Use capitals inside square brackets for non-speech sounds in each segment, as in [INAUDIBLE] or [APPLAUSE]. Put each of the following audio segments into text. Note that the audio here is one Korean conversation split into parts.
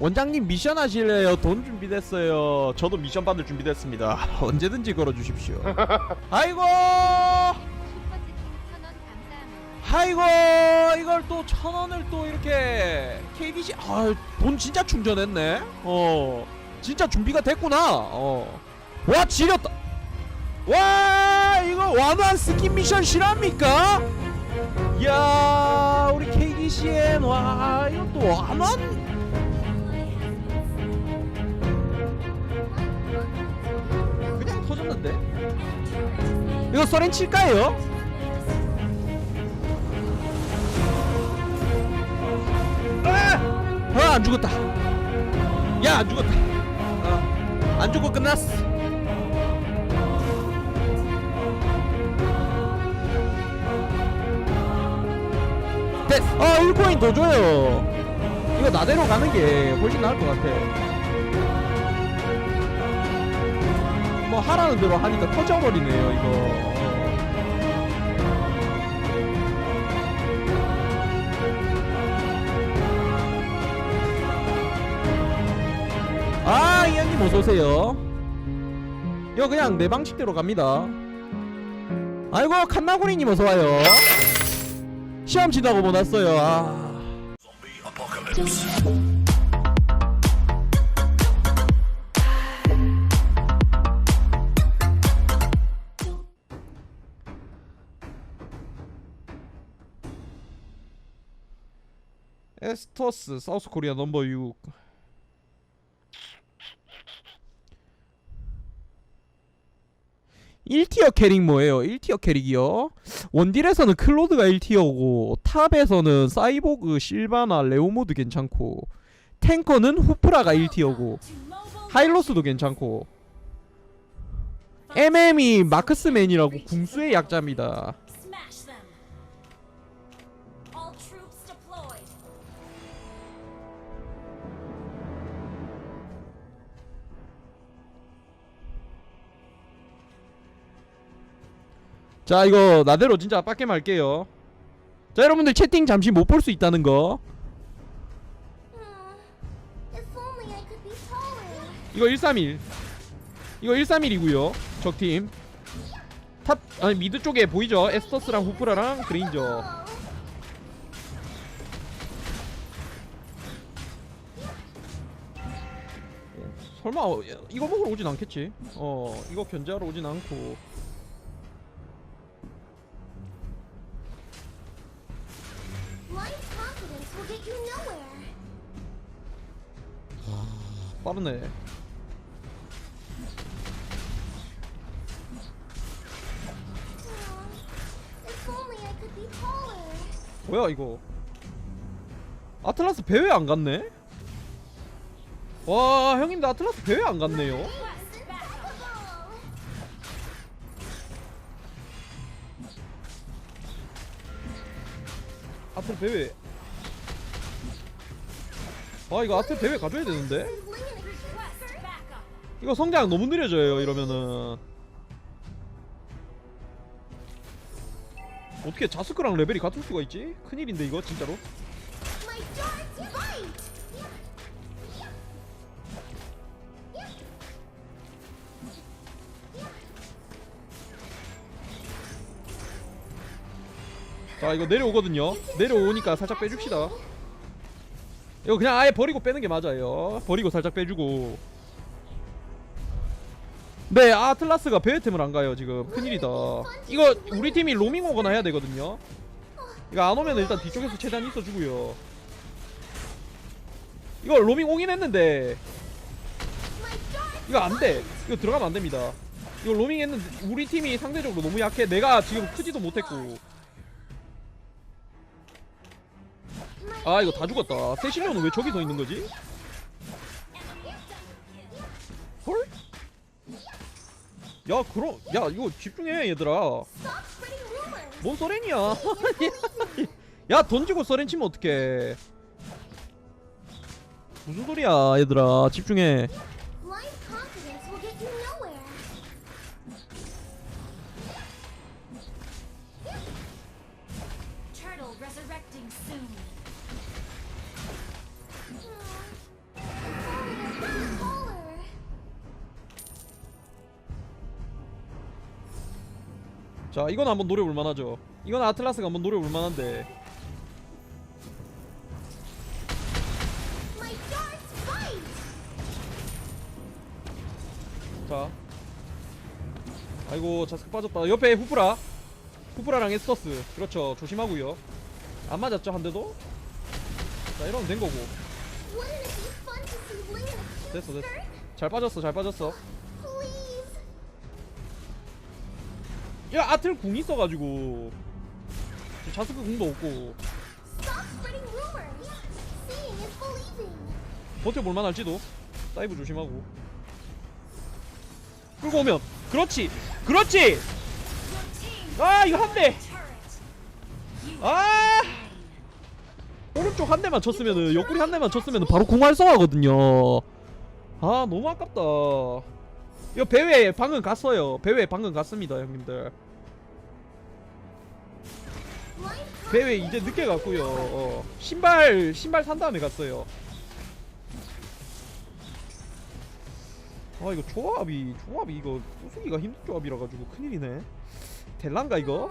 원장님 미션 하실래요? 돈 준비됐어요. 저도 미션 받을 준비됐습니다. [LAUGHS] 언제든지 걸어주십시오. [LAUGHS] 아이고, 아이고, 이걸 또 천 원을 또 이렇게 KDC, 아, 돈 진짜 충전했네. 어, 진짜 준비가 됐구나. 어, 와 지렸다. 와, 이거 완완 스킨 미션 실합니까? 이야, 우리 KDCN 와, 이거 또 완완. 그 냥 터졌는데? 이거 서렌 칠까요? 아! 아, 안 죽었다. 야, 안 죽었다. 아, 안 죽고 끝났어. 됐어. 아, 1코인 더 줘요. 이거 나대로 가는 게 훨씬 나을 것 같아. 뭐 하라는 대로 하니까 터져버리네요 이거. 아 이현님 어서오세요. 이거 그냥 내 방식대로 갑니다. 아이고 칸나구리님 어서와요. 시험 치다고 못 왔어요. 아 에스터스 사우스 코리아 넘버 6 1티어 캐릭 뭐예요? 1티어 캐릭이요? 원딜에서는 클로드가 1티어고 탑에서는 사이보그, 실바나, 레오모드 괜찮고 탱커는 후프라가 1티어고 하일로스도 괜찮고 MM이 마크스맨이라고 궁수의 약자입니다 자 이거 나대로 진짜 빡게 말게요. 자 여러분들 채팅 잠시 못 볼 수 있다는 거. 이거 131 이거 131이고요 적팀. 탑 아니 미드 쪽에 보이죠? 에스터스랑 후프라랑 그레인저. 설마 어, 이거 먹으러 오진 않겠지? 어 이거 견제하러 오진 않고 빠르네. 뭐야 이거 아틀라스 배회 안 갔네? 와 형님들 아틀라스 배회 안 갔네요 아틀 배회 아 이거 아틀 배회 가져야 되는데 이거 성장 너무 느려져요 이러면은. 어떻게 자스크랑 레벨이 같을 수가 있지? 큰일인데 이거 진짜로. 자 이거 내려오거든요. 내려오니까 살짝 빼줍시다. 이거 그냥 아예 버리고 빼는 게 맞아요. 버리고 살짝 빼주고 네 아틀라스가 베어템을 안 가요 지금. 큰일이다. 이거 우리 팀이 로밍 오거나 해야 되거든요. 이거 안 오면 일단 뒤쪽에서 최대한 있어주고요. 이거 로밍 오긴 했는데. 이거 안돼. 이거 들어가면 안됩니다. 이거 로밍 했는데 우리 팀이 상대적으로 너무 약해. 내가 지금 크지도 못했고. 아 이거 다 죽었다. 세실료는 왜 저기 서 있는 거지? 야 그럼 야 이거 집중해 얘들아. 뭔 소렌이야? [LAUGHS] 야 던지고 서렌 치면 어떡해? 무슨 소리야 얘들아. 집중해 자 이건 한번 노려볼 만하죠. 이건 아틀라스가 한번 노려볼 만한데! 자. 아이고 자스크 빠졌다. 옆에 후프라. 후프라랑 에스터스. 그렇죠. 조심하고요. 안 맞았죠 한 대도? 자 이러면 된 거고. 됐어 됐어? 잘 빠졌어 잘 빠졌어 야 아틀 궁 있어가지고. 저 자스크 궁도 없고. Stop spreading rumors! Seeing is believing! 버텨볼 만 할지도. 다이브 조심하고. 끌고 오면. 그렇지! 그렇지! 아 이거 한대! 아! 오른쪽 한 대만 쳤으면은 옆구리 한 대만 쳤으면은 바로 궁 활성화거든요. 아 너무 아깝다 이거 배회 방금 갔어요. 배회 방금 갔습니다 형님들. 배회 이제 늦게 갔고요. 어, 신발 신발 산 다음에 갔어요. 아 이거 조합이 조합이 이거 부수기가 힘든 조합이라 가지고 큰일이네. 될란가 이거!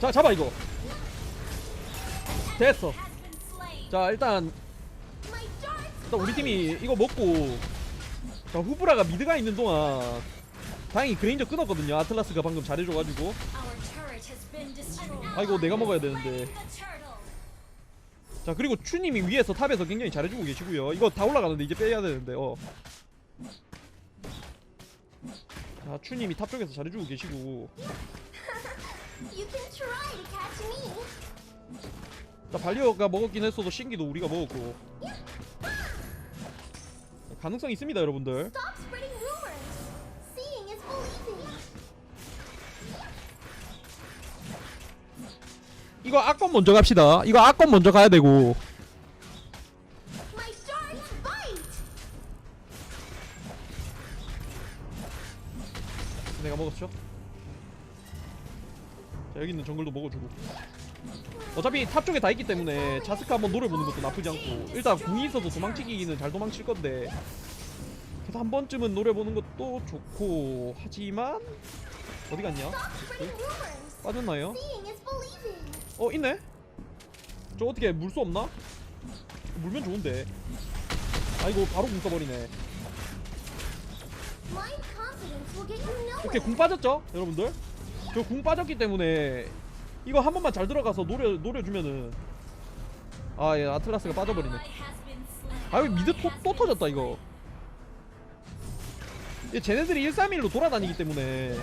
자 잡아 이거. 됐어. 자 일단 일단 우리 팀이 이거 먹고 자 후브라가 미드가 있는 동안 다행히 그레인저 끊었거든요 아틀라스가 방금 잘해줘가지고 아이고 내가 먹어야 되는데. 자 그리고 추님이 위에서 탑에서 굉장히 잘해주고 계시고요 이거 다 올라가는데 이제 빼야 되는데 어. 자 추님이 탑 쪽에서 잘해주고 계시고! 자 발리오가 먹었긴 했어도 신기도 우리가 먹었고 가능성 있습니다 여러분들! 이거 악권 먼저 갑시다. 이거 악권 먼저 가야 되고! 내가 먹었죠? 자 여기 있는 정글도 먹어주고 어차피 탑 쪽에 다 있기 때문에 자스카 한번 노려보는 것도 나쁘지 않고 일단 궁이 있어도 도망치기는 잘 도망칠 건데 그래도 한 번쯤은 노려보는 것도 좋고 하지만 어디 갔냐! 빠졌나요? 어 있네 저 어떻게 물 수 없나? 물면 좋은데 아이고 바로 궁 써버리네! 오케이 궁 빠졌죠 여러분들 저 궁 빠졌기 때문에 이거 한 번만 잘 들어가서 노려 노려주면은. 아 예 아틀라스가 빠져버리네. 아유 미드 또, 또 터졌다 이거. 얘 쟤네들이 131로 돌아다니기 때문에.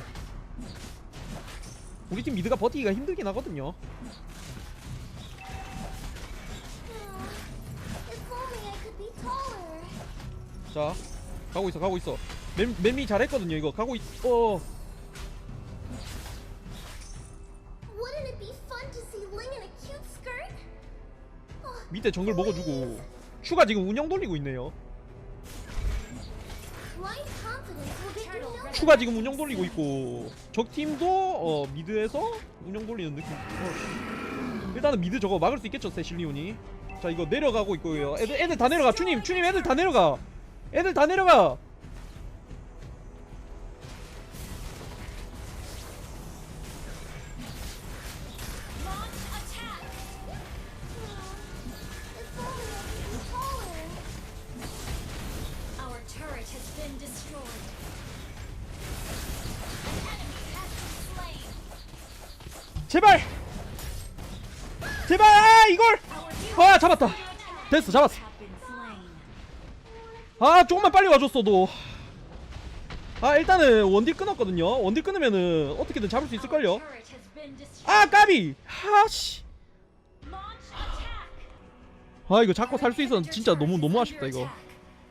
우리 팀 미드가 버티기가 힘들긴 하거든요! 자 가고 있어 가고 있어. 맴, 맴이 잘했거든요 이거. 가고 있.. 어 밑에 정글 먹어주고 슈가 지금 운영 돌리고 있네요! 추가 지금 운영 돌리고 있고 적 팀도 어 미드에서 운영 돌리는 느낌. 어. 일단은 미드 저거 막을 수 있겠죠 세실리온이. 자 이거 내려가고 있고요. 애들 애들 다 내려가. 추님 추님 애들 다 내려가. 애들 다 내려가. 제발. 제발 아 이걸. 아 잡았다. 됐어 잡았어. 아 조금만 빨리 와줬어 도. 아 일단은 원딜 끊었거든요. 원딜 끊으면은 어떻게든 잡을 수 있을걸요. 아 까비. 하씨. 아 이거 잡고 살 수 있었는데 진짜 너무 너무 아쉽다 이거.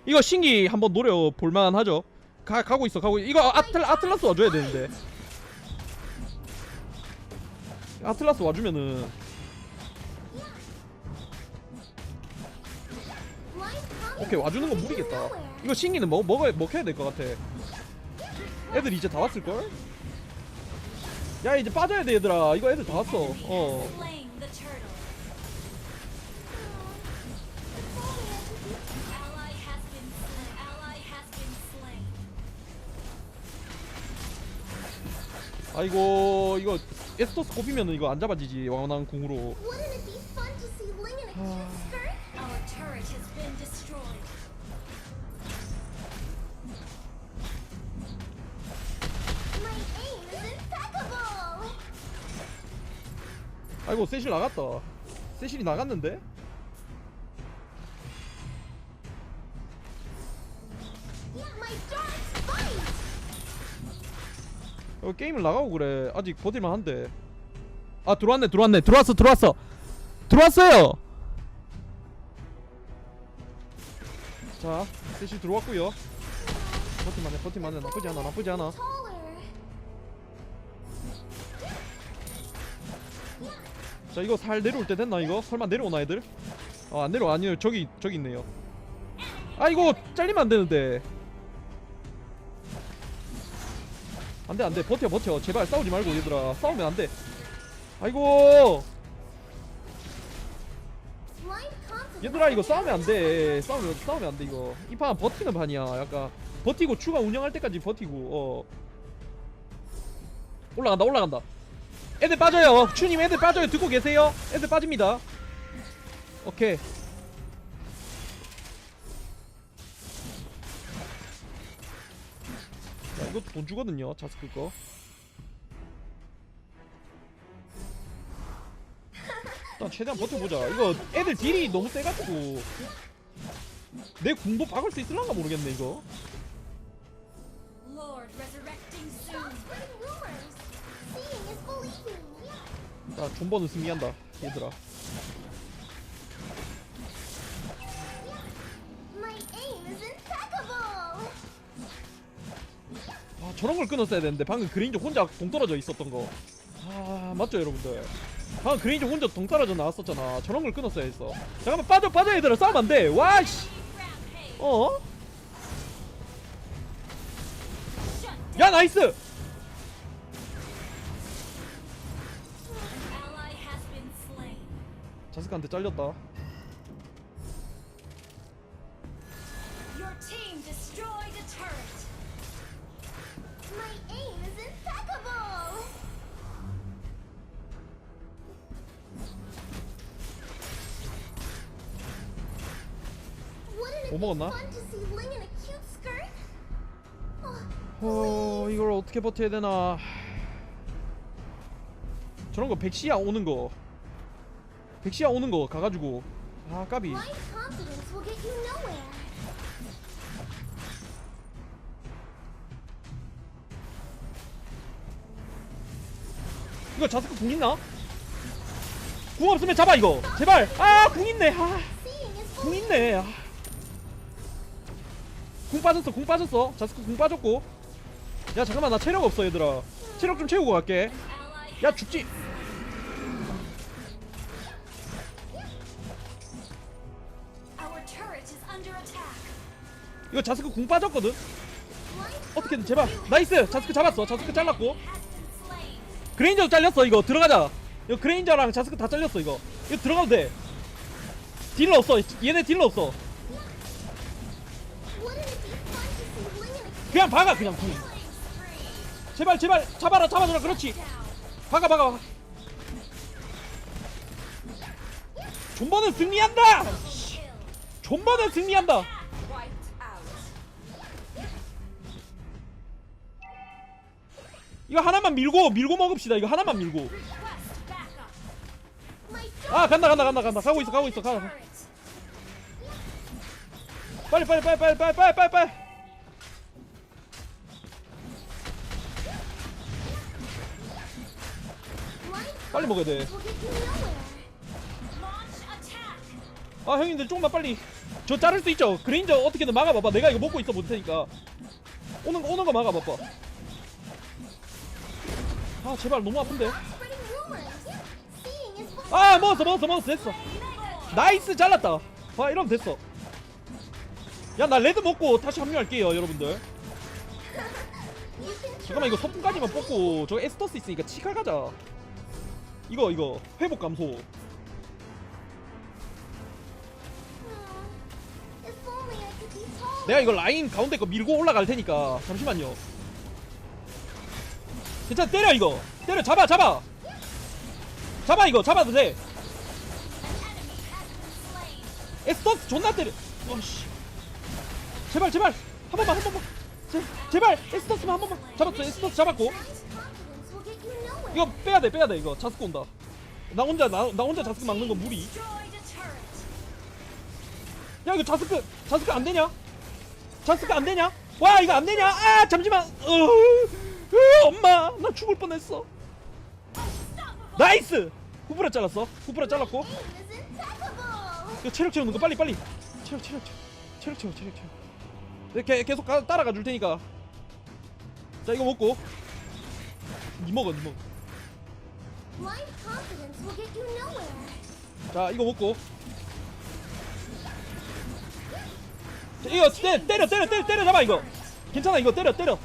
이거 신기 한번 노려 볼만 하죠. 가 가고 있어 가고 있- 이거 아틀 아틀라스 와줘야 되는데. 아틀라스 와주면은 오케이 와주는 건 무리겠다. 이거 신기는 먹 먹어 먹혀야 될 것 같아. 애들 이제 다 왔을 걸? 야 이제 빠져야 돼 얘들아. 이거 애들 다 왔어. 어. 아이고 이거 에스토스 꼽히면 이거 안 잡아지지 왕왕 궁으로! 아이고 세실 나갔다 세실이 나갔는데? 어, 게임을 나가고 그래. 아직 버틸만 한데. 아 들어왔네 들어왔네. 들어왔어 들어왔어. 들어왔어요! 자 세실 들어왔고요. 버틸만 해 버틸만 해. 나쁘지 않아 나쁘지 않아. 자 이거 살 내려올 때 됐나 이거? 설마 내려오나 애들? 어 안 내려와. 아니요 저기 저기 있네요. 아 이거 잘리면 안 되는데 안돼 안돼. 버텨 버텨. 제발 싸우지 말고 얘들아. 싸우면 안돼. 아이고. 얘들아 이거 싸우면 안돼. 싸우면 싸우면 안돼 이거. 이 판 버티는 판이야 약간. 버티고 추가 운영할 때까지 버티고 어. 올라간다 올라간다. 애들 빠져요. 추님 애들 빠져요. 듣고 계세요. 애들 빠집니다. 오케이 이것도 돈 주거든요 자스크 거. 일단 최대한 버텨보자. 이거 애들 딜이 너무 세가지고. 내 궁도 박을 수 있을란가 모르겠네 이거. 자 존버는 승리한다 얘들아 저런 걸 끊었어야 되는데 방금 그레인저 혼자 동 떨어져 있었던 거 아 맞죠 여러분들? 방금 그레인저 혼자 동 떨어져 나왔었잖아. 저런 걸 끊었어야 했어. 잠깐만 빠져 빠져 얘들아. 싸우면 안돼. 와씨. Rampage. 어? 야 나이스. 자스크한테 잘렸다 뭐 먹었나? Oh, 어 이걸 어떻게 버텨야 되나 저런 거 백시야 오는 거 백시야 오는 거 가가지고 아 까비. 이거 자스크 궁 있나? 궁 없으면 잡아 이거 제발 아 궁 있네 아 궁. 있네 아. 궁 빠졌어 궁 빠졌어. 자스크 궁 빠졌고. 야 잠깐만 나 체력 없어 얘들아. 체력 좀 채우고 갈게. 야 죽지. 이거 자스크 궁 빠졌거든? 어떻게든 제발. 나이스! 자스크 잡았어. 자스크 잘랐고. Has been slain. 그레인저 잘렸어 이거. 들어가자. 이거 그레인저랑 자스크 다 잘렸어 이거. 이거 들어가도 돼. 딜러 없어. 얘네 딜러 없어 그냥 박아 그냥 궁. 제발 제발 잡아라 잡아줘라 그렇지. 박아 박아 박아 존버는 승리한다. 존버는 승리한다. 이거 하나만 밀고 밀고 먹읍시다 이거 하나만 밀고 아 간다 간다 간다 간다 가고 있어 가고 있어 가 빨리 빨리 빨리 빨리 빨리 빨리 빨리 빨리 먹어야 돼. 아 형님들 조금만 빨리. 저 자를 수 있죠? 그레인저 어떻게든 막아봐봐. 내가 이거 먹고 있어 못 테니까. 오는 거 오는 거 막아봐봐. 아 제발 너무 아픈데. 아 먹었어 먹었어 먹었어. 됐어. 나이스 잘랐다. 아 이러면 됐어. 야 나 레드 먹고 다시 합류할게요 여러분들. 잠깐만 이거 소품까지만 뽑고 저 에스터스 있으니까 치카 가자 이거 이거. 회복 감소. 내가 이거 라인 가운데 거 밀고 올라갈 테니까. 잠시만요. 괜찮아 때려 이거. 때려 잡아 잡아. 잡아 이거. 잡아도 돼. 에스토스 존나 때려. 와씨. 제발 제발. 한 번만 한 번만. 제, 제발. 에스토스만 한 번만. 잡았어 에스토스 잡았고 이거 빼야 돼 빼야 돼 이거. 자스크 온다. 나 혼자 나, 나 혼자 자스크 막는 거 무리. 야 이거 자스크 자스크 안 되냐? 자스크 안 되냐? 와 이거 안 되냐? 아 잠시만. 어, 으, 엄마 나 죽을 뻔했어. 나이스! 후브라 잘랐어. 후브라 잘랐고. 이거 체력 채우는 거 빨리 빨리. 체력 체력 체력. 체력 채워 체력 채워. 이렇게 계속 가, 따라가 줄 테니까. 자 이거 먹고. 니 먹어 니 먹어 자 이거 먹고. 자, 이거 때, 때려 때려 때려 때려 잡아 이거. 괜찮아 이거 때려 때려.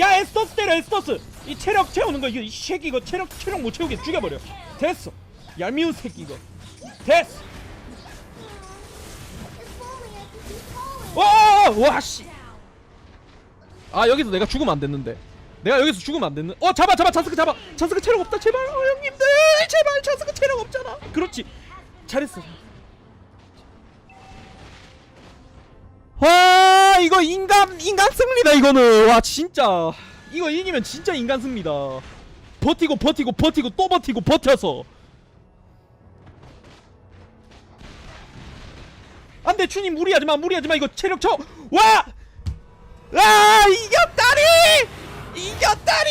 야 에스토스 때려 에스토스. 이 체력 채우는 거 이거 이 새끼 이거 체력 체력 못 채우게 죽여버려. 됐어. 얄미운 새끼 이거. 됐어. 와와씨 아 여기서 내가 죽으면 안 됐는데. 내가 여기서 죽으면 안 됐는 어 잡아 잡아 자스크 잡아. 자스크 체력 없다 제발. 어 형님들 제발 자스크 체력 없잖아. 그렇지. 잘했어. 와 이거 인간 인간 승리다 이거는. 와 진짜. 이거 이기면 진짜 인간 승리다. 버티고 버티고 버티고 또 버티고 버텨서. 안돼 추님 무리하지마 무리하지마. 이거 체력 쳐. 와! 아 이겼다리! 이겼다리!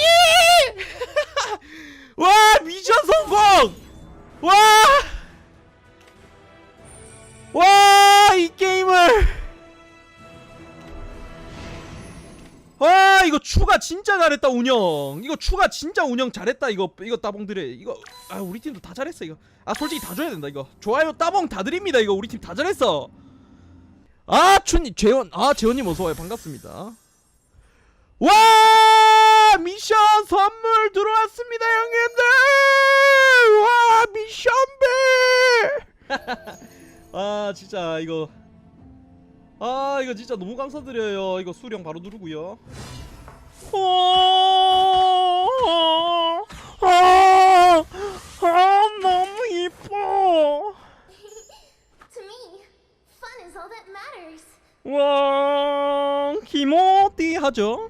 [LAUGHS] 와 미션 성공! 와! 와 이 게임을 와 이거 추가 진짜 잘했다 운영 이거 추가 진짜 운영 잘했다 이거 이거 따봉들의 이거 아 우리 팀도 다 잘했어 이거 아 솔직히 다 줘야 된다 이거 좋아요 따봉 다 드립니다 이거 우리 팀 다 잘했어 아 춘님 재원 아 재원님 어서와요. 반갑습니다. 와 미션 선물 들어왔습니다 형님들! 와 미션배! [LAUGHS] 아 진짜 이거 아 이거 진짜 너무 감사드려요. 이거 수령 바로 누르고요. 어, 아, 아, 너무 이뻐 와 기모띠 하죠